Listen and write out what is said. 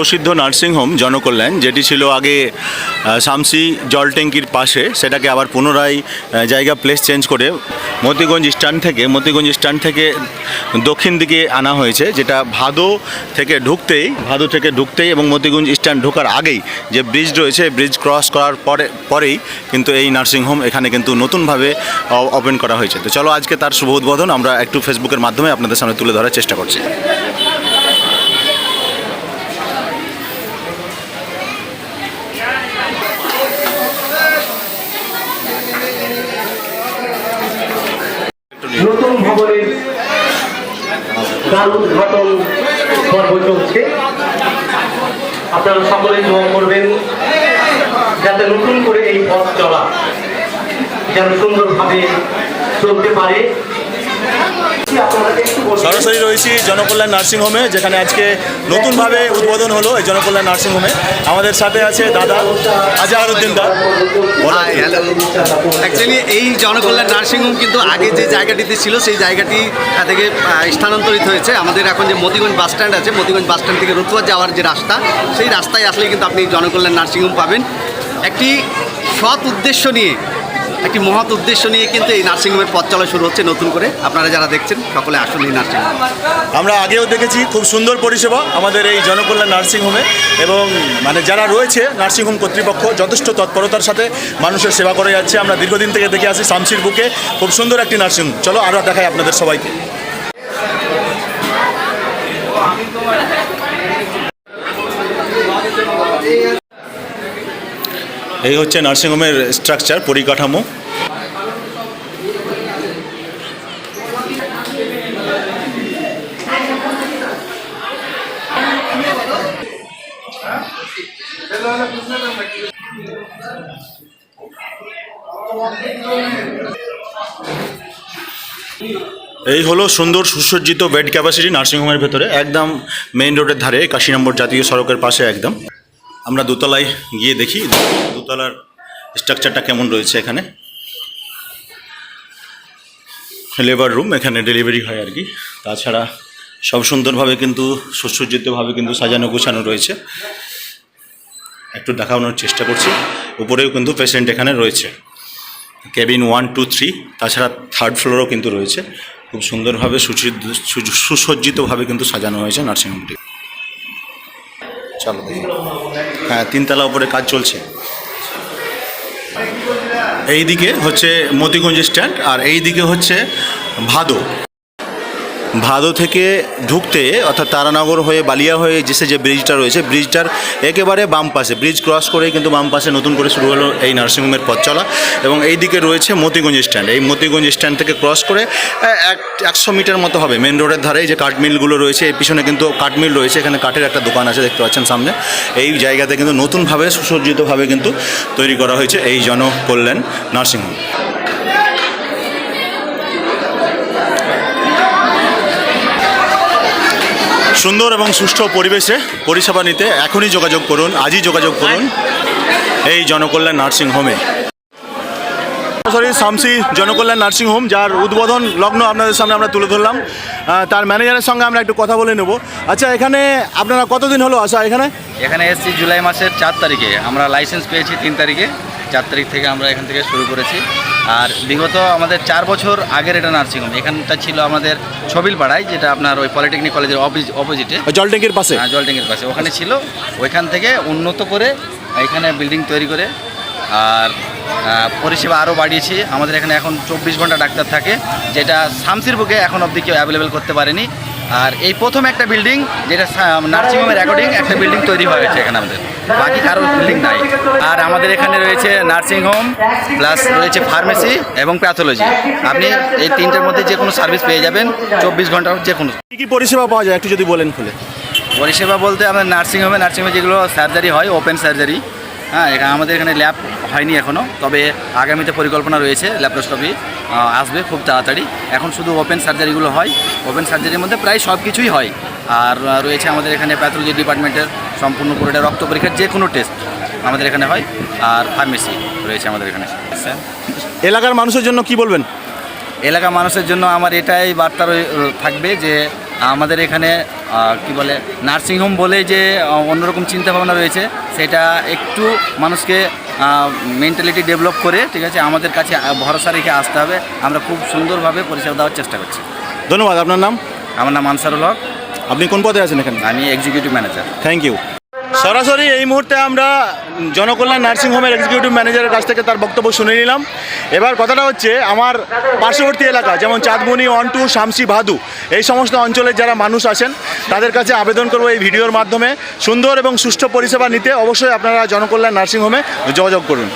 প্রসিদ্ধ নার্সিংহোম জনকল্যাণ, যেটি ছিল আগে শামসি জল ট্যাঙ্কির পাশে, সেটাকে আবার পুনরায় জায়গা প্লেস চেঞ্জ করে মতিগঞ্জ স্ট্যান্ড থেকে, মতিগঞ্জ স্ট্যান্ড থেকে দক্ষিণ দিকে আনা হয়েছে, যেটা ভাদো থেকে ঢুকতেই, ভাদো থেকে ঢুকতেই এবং মতিগঞ্জ স্ট্যান্ড ঢোকার আগেই যে ব্রিজ রয়েছে ব্রিজ ক্রস করার পরে, পরেই কিন্তু এই নার্সিংহোম এখানে কিন্তু নতুনভাবে ওপেন করা হয়েছে। তো চলো আজকে তার শুভ উদ্বোধন, আমরা একটু ফেসবুকের মাধ্যমে আপনাদের সামনে তুলে ধরার চেষ্টা করছি। নতুন ভবনের কাল উদ্ঘাটন পর্ব চলছে। আপনারা সকলেই দোয়া করবেন যাতে নতুন করে এই পথ চলা যেন সুন্দরভাবে চলতে পারে। সরাসরি রয়েছি জনকল্যাণ নার্সিংহোমে যেখানে আজকে নতুনভাবে উদ্বোধন হলো এই জনকল্যাণ নার্সিংহোমে আমাদের সাথে আছে দাদা আজহারউদ্দিন দা। অ্যাকচুয়ালি এই জনকল্যাণ নার্সিংহোম কিন্তু আগে যে জায়গাটিতে ছিল সেই জায়গাটি থেকে স্থানান্তরিত হয়েছে। আমাদের এখন যে মতিগঞ্জ বাস স্ট্যান্ড আছে মতিগঞ্জ বাস স্ট্যান্ড থেকে রতুয়া যাওয়ার যে রাস্তা সেই রাস্তায় আসলে কিন্তু আপনি জনকল্যাণ নার্সিংহোম পাবেন। একটি সৎ উদ্দেশ্য নিয়ে একটি মহৎ উদ্দেশ্য নিয়ে কিন্তু এই নার্সিংহোমের পথ চলা শুরু হচ্ছে নতুন করে। আপনারা যারা দেখছেন, সকলে আসুন এই নার্সিংহোম। আমরা আগেও দেখেছি খুব সুন্দর পরিষেবা আমাদের এই জনকল্যাণ নার্সিংহোমে এবং মানে যারা রয়েছে নার্সিংহোম কর্তৃপক্ষ যথেষ্ট তৎপরতার সাথে মানুষের সেবা করে যাচ্ছে। আমরা দীর্ঘদিন থেকে দেখে আসি শামসির বুকে খুব সুন্দর একটি নার্সিংহোম চলো আরও দেখাই আপনাদের সবাইকে। এই হচ্ছে নার্সিংহোমের স্ট্রাকচার, পরিকাঠামো। এই হলো সুন্দর সুসজ্জিত বেড ক্যাপাসিটি নার্সিংহোমের ভেতরে, একদম মেইন রোডের ধারে, কাশি নম্বর জাতীয় সড়কের পাশে একদম। আমরা দোতলায় গিয়ে দেখি দোতলার স্ট্রাকচারটা কেমন রয়েছে এখানে। লেবার রুম এখানে ডেলিভারি হয় আর কি। তাছাড়া সব সুন্দরভাবে কিন্তু, সুসজ্জিতভাবে কিন্তু সাজানো গোছানো রয়েছে। একটু দেখানোর চেষ্টা করছি। উপরেও কিন্তু পেশেন্ট এখানে রয়েছে। কেবিন ওয়ান টু থ্রি তাছাড়া থার্ড ফ্লোরও কিন্তু রয়েছে। খুব সুন্দরভাবে সুসজ্জিতভাবে কিন্তু সাজানো হয়েছে নার্সিংহোমটি। চলো দেখি। হ্যাঁ তিনতলা উপরে কাজ চলছে। এই দিকে হচ্ছে মতিগঞ্জ স্ট্যান্ড আর এই দিকে হচ্ছে ভাদো। ভাদো থেকে ঢুকতে অর্থাৎ তারানগর হয়ে বালিয়া হয়ে যেসে যে ব্রিজটা রয়েছে ব্রিজটার একেবারে বাম পাশে ব্রিজ ক্রস করে কিন্তু বাম পাশে নতুন করে শুরু হলো এই নার্সিংহোমের পথ চলা এবং এই দিকে রয়েছে মতিগঞ্জ স্ট্যান্ড এই মতিগঞ্জ স্ট্যান্ড থেকে ক্রস করে এক, একশো মিটার মতো হবে মেন রোডের ধারে যে কাঠমিলগুলো রয়েছে এই পিছনে কিন্তু কাঠমিল রয়েছে, এখানে কাঠের একটা দোকান আছে, দেখতে পাচ্ছেন সামনে। এই জায়গাতে কিন্তু নতুনভাবে সুসজ্জিতভাবে কিন্তু তৈরি করা হয়েছে এই জনকল্যাণ নার্সিংহোম। সুন্দর এবং সুষ্ঠু পরিবেশে পরিষেবা নিতে এখনই যোগাযোগ করুন, আজই যোগাযোগ করুন এই জনকল্যাণ নার্সিং হোমে। Sorry Shamsi Janakalyan nursing home, যার উদ্বোধন লগ্ন আপনাদের সামনে আমরা তুলে ধরলাম। তার ম্যানেজারের সঙ্গে আমরা একটু কথা বলে নেব। আচ্ছা এখানে আপনারা কতদিন হলো আসা এখানে? এখানে এসেছি জুলাই মাসের চার তারিখে। আমরা লাইসেন্স পেয়েছি তিন তারিখে। চার তারিখ থেকে আমরা এখান থেকে শুরু করেছি। আর বিগত আমাদের চার বছর আগের এটা নার্সিংহোম। এখানটা ছিল আমাদের ছবিল পাড়ায় যেটা আপনার ওই পলিটেকনিক কলেজের অপোজিটে। ওই জল ট্যাঙ্কির পাশে জলটেঙ্গের পাশে। ওখানে ছিল। ওইখান থেকে উন্নত করে এখানে বিল্ডিং তৈরি করে আর পরিষেবা আরও বাড়িয়েছি। আমাদের এখানে এখন চব্বিশ ঘণ্টা ডাক্তার থাকে যেটা শামসির বুকে এখন অবধি কেউ অ্যাভেলেবেল করতে পারেনি। আর এই প্রথম একটা বিল্ডিং যেটা নার্সিংহোমের অ্যাকর্ডিং একটা বিল্ডিং তৈরি হয়েছে এখানে আমাদের। বাকি কারোর বিল্ডিং নাই। আর আমাদের এখানে রয়েছে নার্সিংহোম প্লাস রয়েছে ফার্মেসি এবং প্যাথোলজি আপনি এই তিনটের মধ্যে যে কোনো সার্ভিস পেয়ে যাবেন চব্বিশ ঘণ্টার যে কোনো। কী কী পরিষেবা পাওয়া যায়? একটু যদি বলেন খুলে। পরিষেবা বলতে আমাদের নার্সিংহোমে নার্সিংহোমে যেগুলো সার্জারি হয় ওপেন সার্জারি হ্যাঁ এখানে আমাদের এখানে ল্যাব হয়নি এখনও তবে আগামীতে পরিকল্পনা রয়েছে ল্যাপ্রোস্কপি আসবে খুব তাড়াতাড়ি। এখন শুধু ওপেন সার্জারিগুলো হয় ওপেন সার্জারির মধ্যে প্রায় সব কিছুই হয়। আর রয়েছে আমাদের এখানে প্যাথোলজি ডিপার্টমেন্টের সম্পূর্ণ পুরোটা রক্ত পরীক্ষার যে কোনো টেস্ট আমাদের এখানে হয় আর ফার্মেসি রয়েছে আমাদের এখানে। এলাকার মানুষের জন্য কি বলবেন? এলাকার মানুষের জন্য আমার এটাই বার্তা রয়ে- থাকবে যে আমাদের এখানে কি বলে নার্সিংহোম বলে যে অন্যরকম চিন্তাভাবনা রয়েছে সেটা একটু মানুষকে মেন্টালিটি ডেভেলপ করে ঠিক আছে আমাদের কাছে ভরসা রেখে আসতে হবে। আমরা খুব সুন্দরভাবে পরিষেবা দেওয়ার চেষ্টা করছি। ধন্যবাদ আপনার নাম? আমার নাম আনসারুল হক। আপনি কোন পদে আছেন এখানে? আমি এক্সিকিউটিভ ম্যানেজার থ্যাংক ইউ সরাসরি এই মুহূর্তে আমরা জনকল্যাণ নার্সিংহোমের এক্সিকিউটিভ ম্যানেজারের কাছ থেকে তার বক্তব্য শুনে নিলাম। এবার কথাটা হচ্ছে, আমার পার্শ্ববর্তী এলাকা, যেমন চাঁদমণি, অন্টু, শামসি, ভাদু, এই সমস্ত অঞ্চলের যারা মানুষ আছেন, তাদের কাছে আবেদন করব এই ভিডিওর মাধ্যমে। সুন্দর এবং সুষ্ঠু পরিষেবা নিতে অবশ্যই আপনারা জনকল্যাণ নার্সিংহোমে যোগাযোগ করুন।